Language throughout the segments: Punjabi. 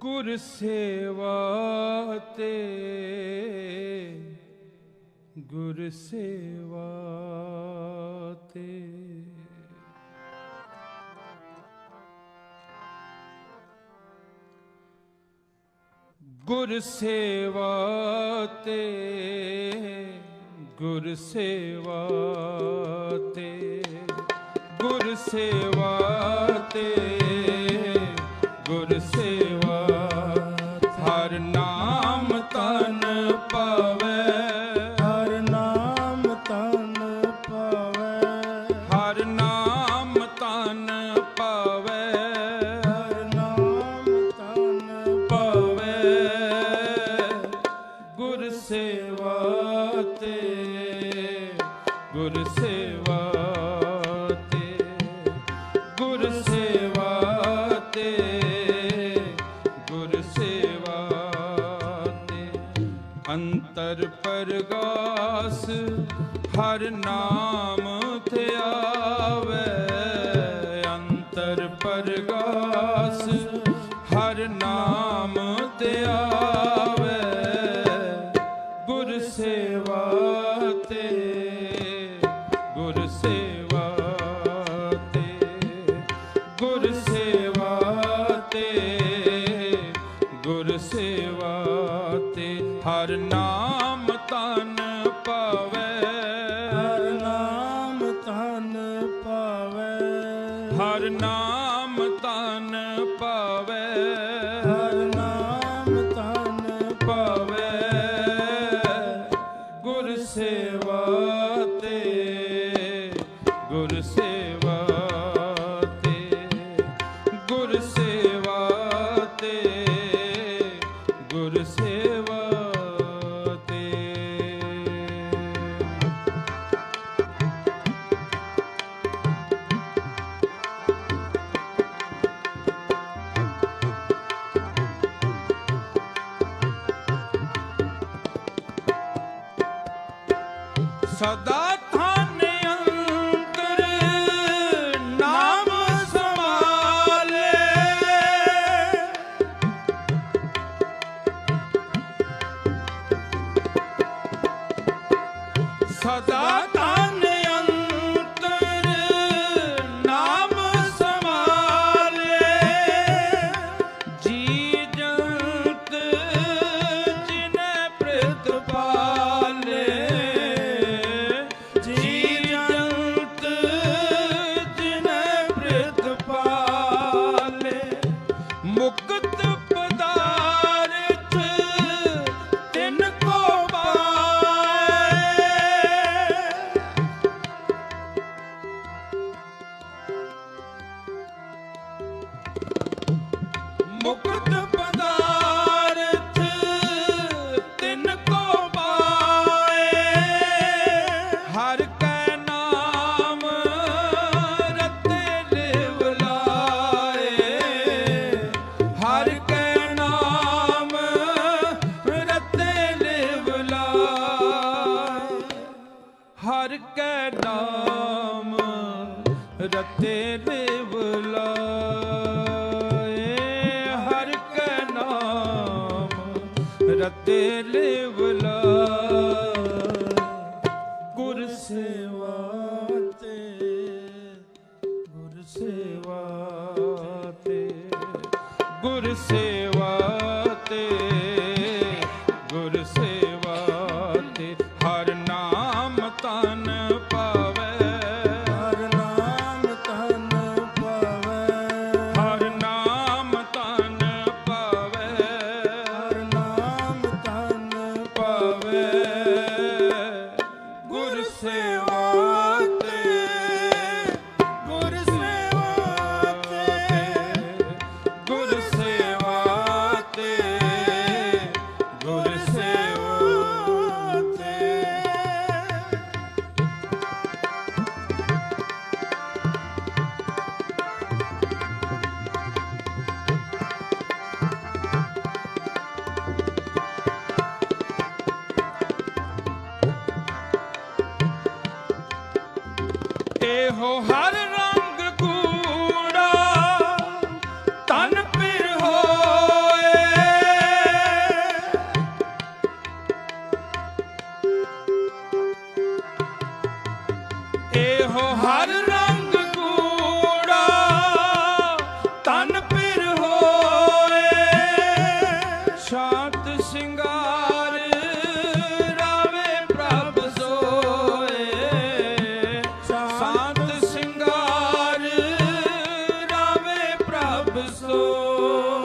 ਗੁਰ ਸੇਵਾ ਤੇ, ਗੁਰ ਸੇਵਾ ਤੇ। ਗੁਰ ਸੇਵਾ ਤੇ, ਗੁਰ ਸੇਵਾ ਤੇ, ਗੁਰ ਸੇਵਾ ਤੇ। ਨਰ ਪਰਗਾਸ, ਹਰ ਨਾਮ ਧਿਆਵੇ ਅੰਤਰ ਪਰਗਾਸ, ਹਰ ਨਾਮ ਧਿਆਵੇ ਗੁਰ ਸੇਵਾ ਤੇ ਗੁਰ ਸੇਵਾ ਤੇ ਗੁਰ ਸੇਵਾ ਤੇ ਗੁਰ ਸੇਵਾ ਤੇ, ਹਰ ਨਾਮ por ser. முக்கு ਰਤੇ ਦੇਵ ਹਰ ਕੈ ਨਾਮ ਰਤੇ ਲੇਵ ਗੁਰ ਸੇਵਾ ਗੁਰ ਸੇਵਾ ਗੁਰ ਸੇਵਾ ਸੋਏ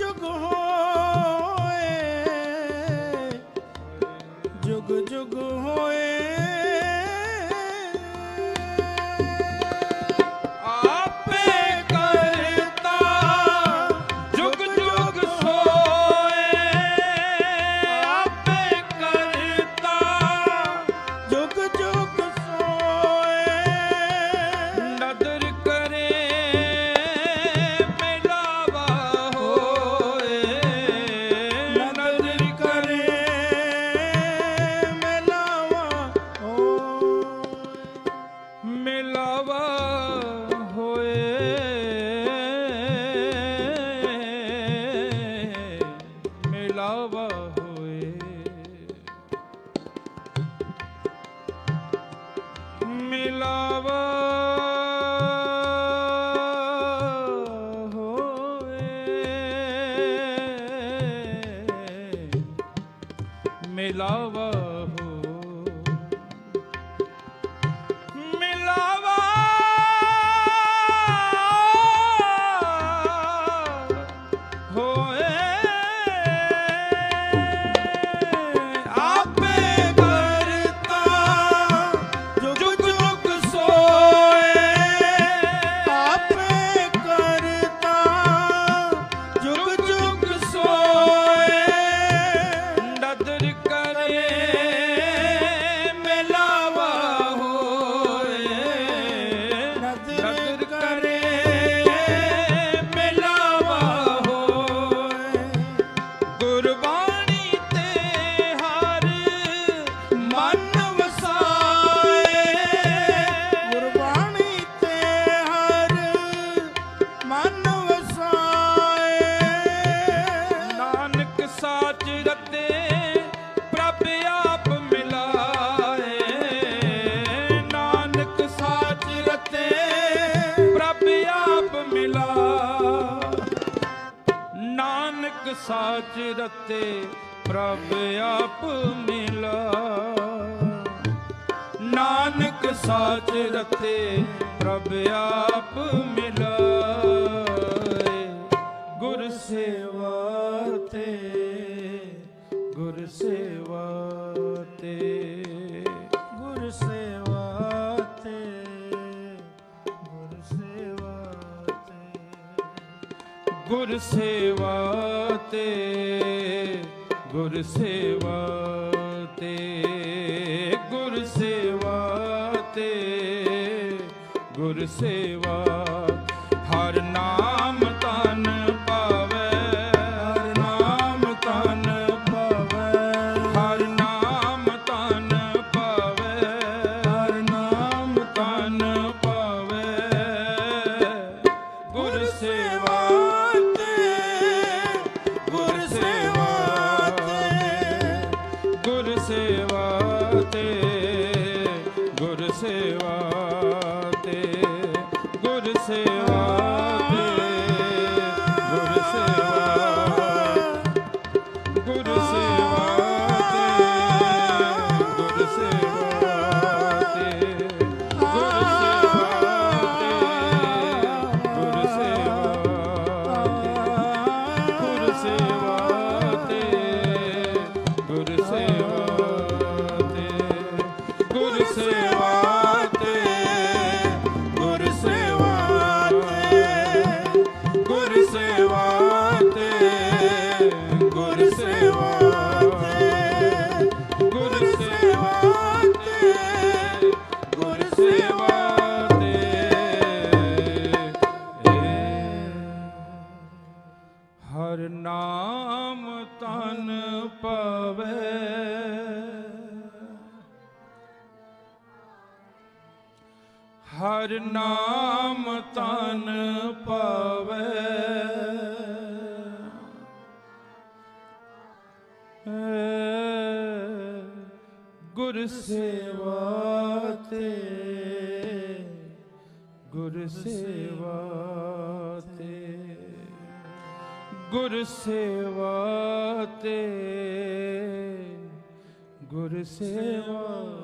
ਜੁਗ ਹੋਏ ਜੁਗ ਜੁਗ ਹੋਏ। ਮਿਲਾਵਾ ਰਤੇ ਪ੍ਰਭ ਆਪ ਮਿਲਾ। ਨਾਨਕ ਸਾਚ ਰਤੇ ਪ੍ਰਭ ਆਪ ਮਿਲਾ। ਗੁਰ ਸੇਵਾ ਤੇ, ਗੁਰ ਸੇਵਾ ਤੇ, ਗੁਰ ਸੇਵਾ ਤੇ, ਗੁਰ ਸੇਵਾ ਤੇ, ਗੁਰ ਸੇਵਾ ਤੇ। ਗੁਰ ਤੇ ਗੁਰ ਤੇ ਗੁਰ ਸੇਵਾ ਹਰ ਨਾਮ ਆਵੇ ਗੁਰ ਗੁਰ ਸੇਵਾ ਗੁਰ ਸੇਵਾ ਤੇ ਗੁਰ ਸੇਵਾ